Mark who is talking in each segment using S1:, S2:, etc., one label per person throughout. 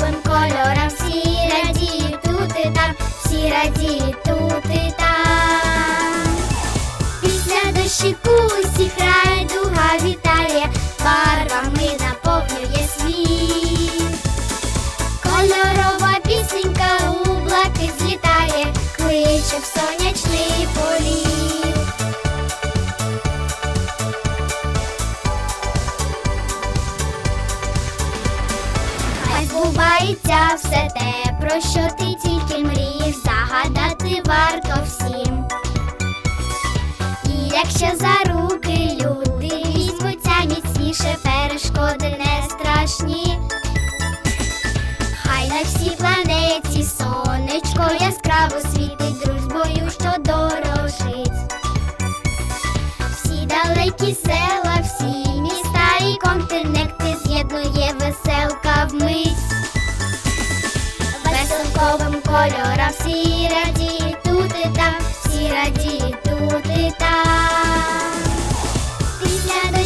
S1: Новим кольорам всі радіють тут і там, всі радіють тут і там. Після дощику всі хра. збувається все те, про що ти тільки мрієш, загадати варто всім. І якщо за руки люди візьмуться міцніше, перешкоди не страшні.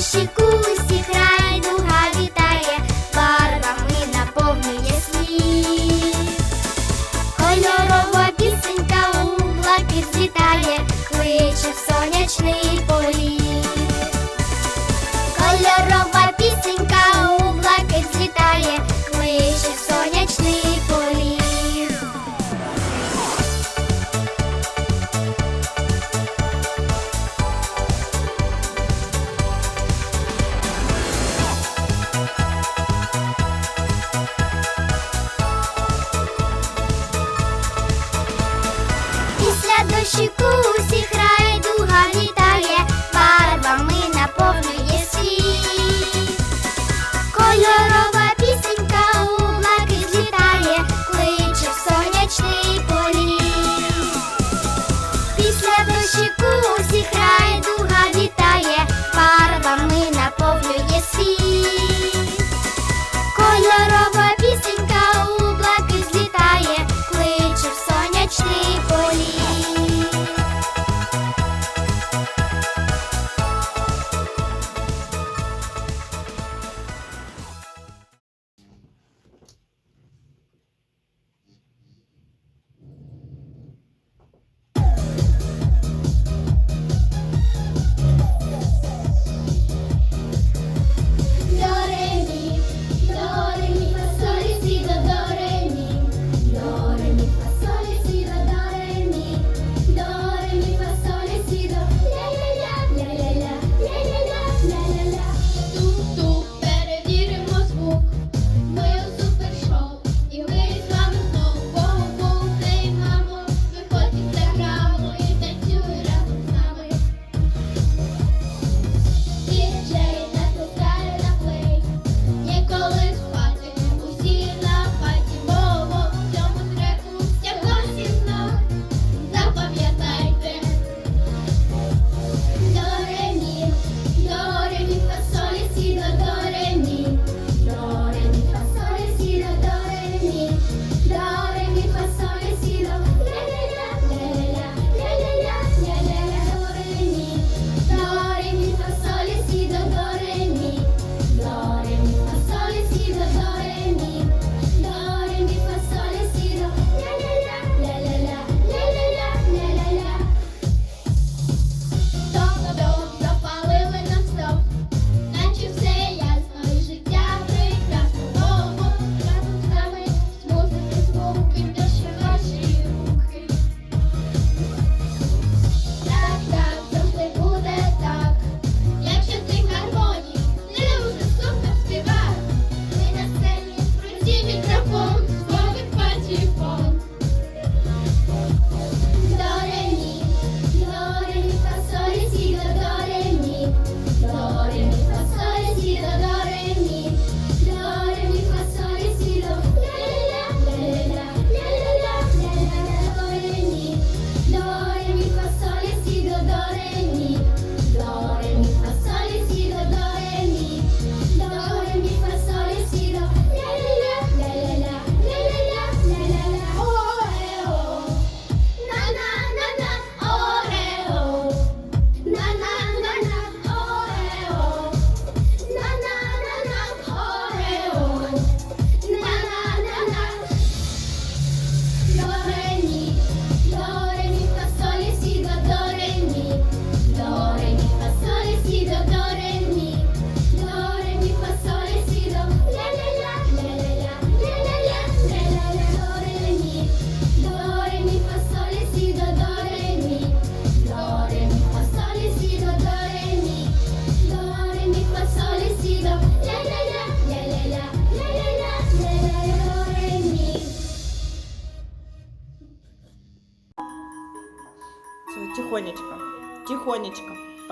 S1: しく щеку
S2: всех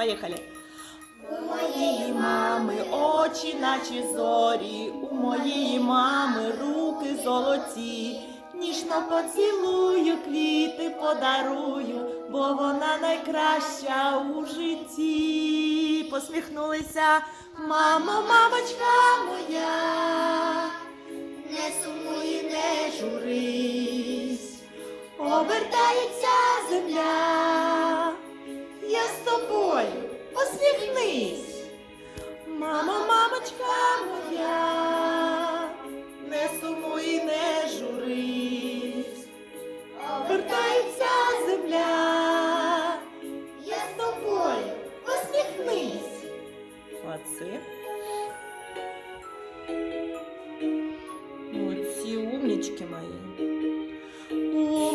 S2: Поїхали. У моєї мами очі, наче зорі, у моєї мами руки золоті. Ніжно поцілую, квіти подарую, бо вона найкраща у житті. Посміхнулися, мамо, мамочка моя, не сумуй, не журись, обертається земля. Тобою, посміхнись, мамо, мамочка моя, не сумуй, не журись, обертається земля, я з тобою, посміхнись. Оце. Оці умнічки мої.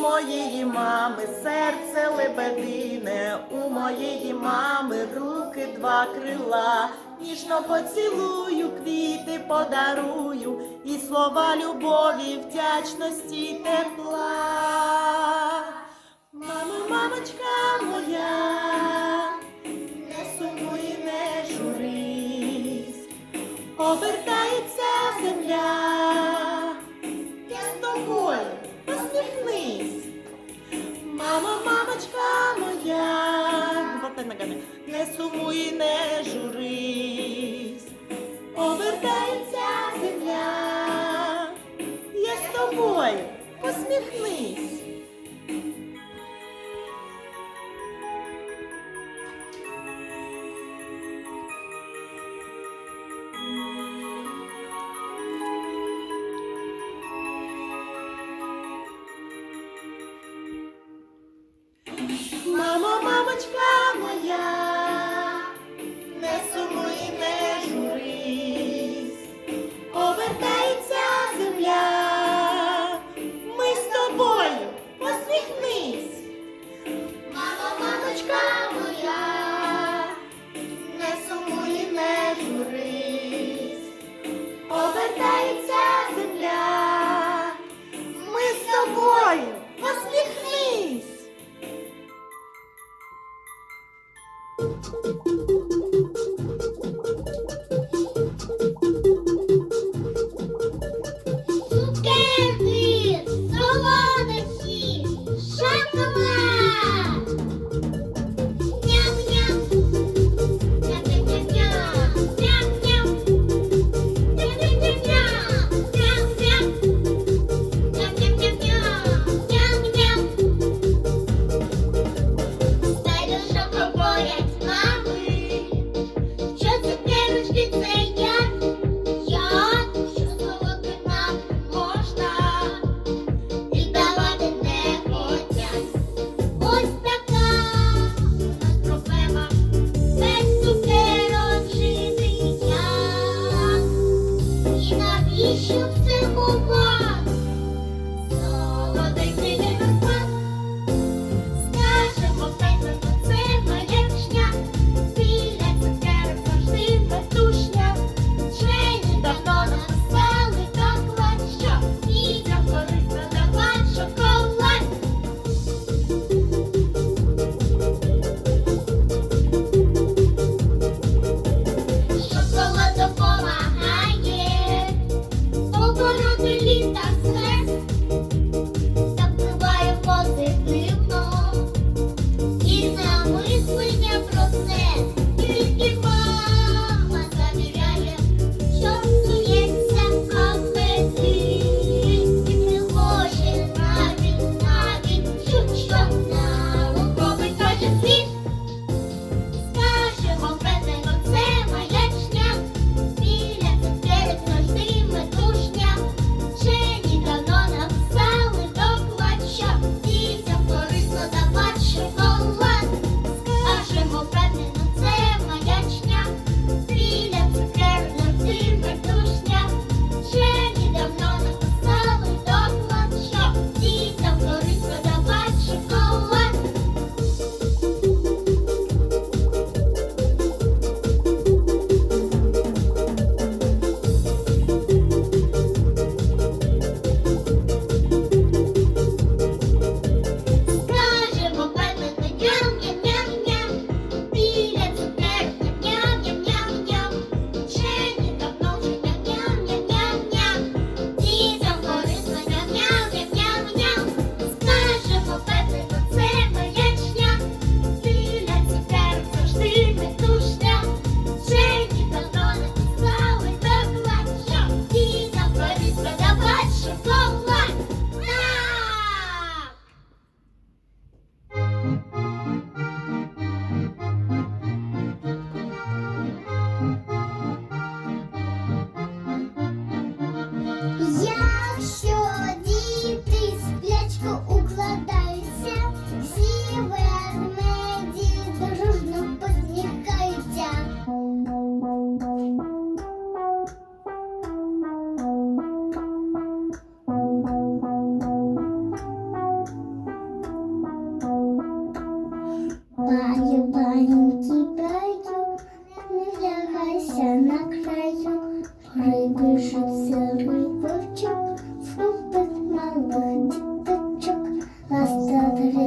S2: Моєї мами серце лебедине, у моєї мами руки два крила, ніжно поцілую, квіти подарую, і слова любові, вдячності тепла. Сумуй, не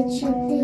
S3: 确定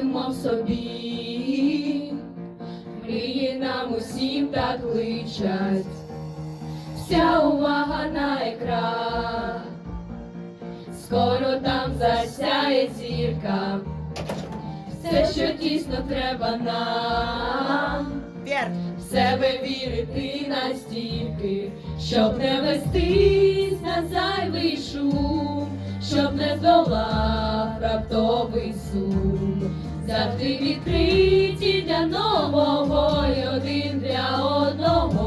S3: носимо в собі, мрії нам усім так личать, вся увага на екран, скоро там засяє зірка. Все, що дійсно треба нам, в себе вірити настільки, щоб не вестись на зайвий шум, щоб не здолав раптовий сум, завжди відкриті для нового і один для одного.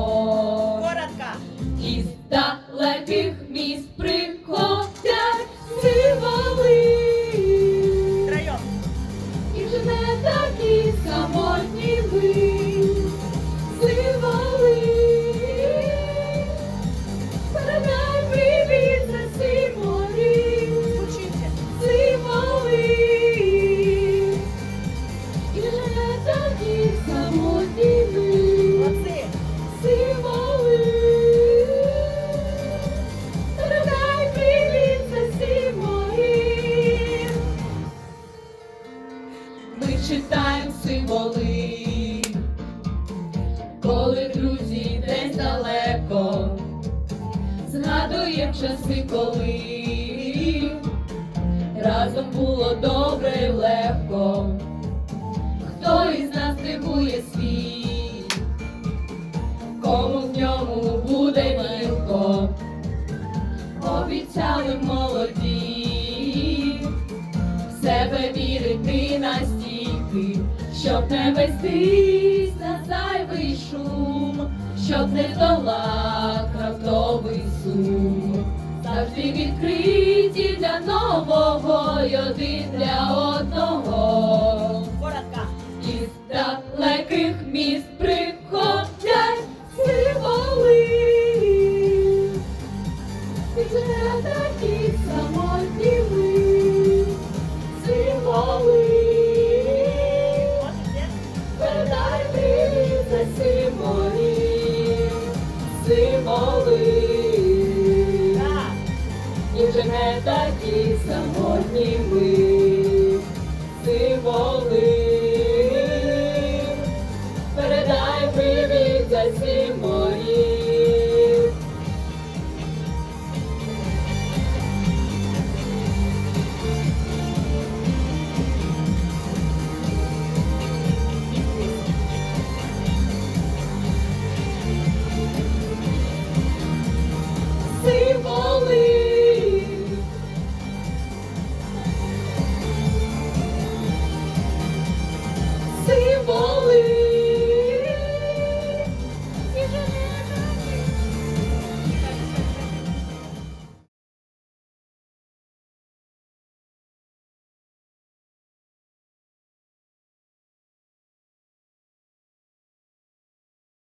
S3: Друзі десь далеко, згадуємо часи, коли разом було добре і легко. Хто із нас дивує світ, кому в ньому буде гірко, обіцяли молоді. В себе вірити настільки, щоб не вестись зайвий шум, щоб не здолав раптовий сум. Завжди відкриті для нового й один для одного.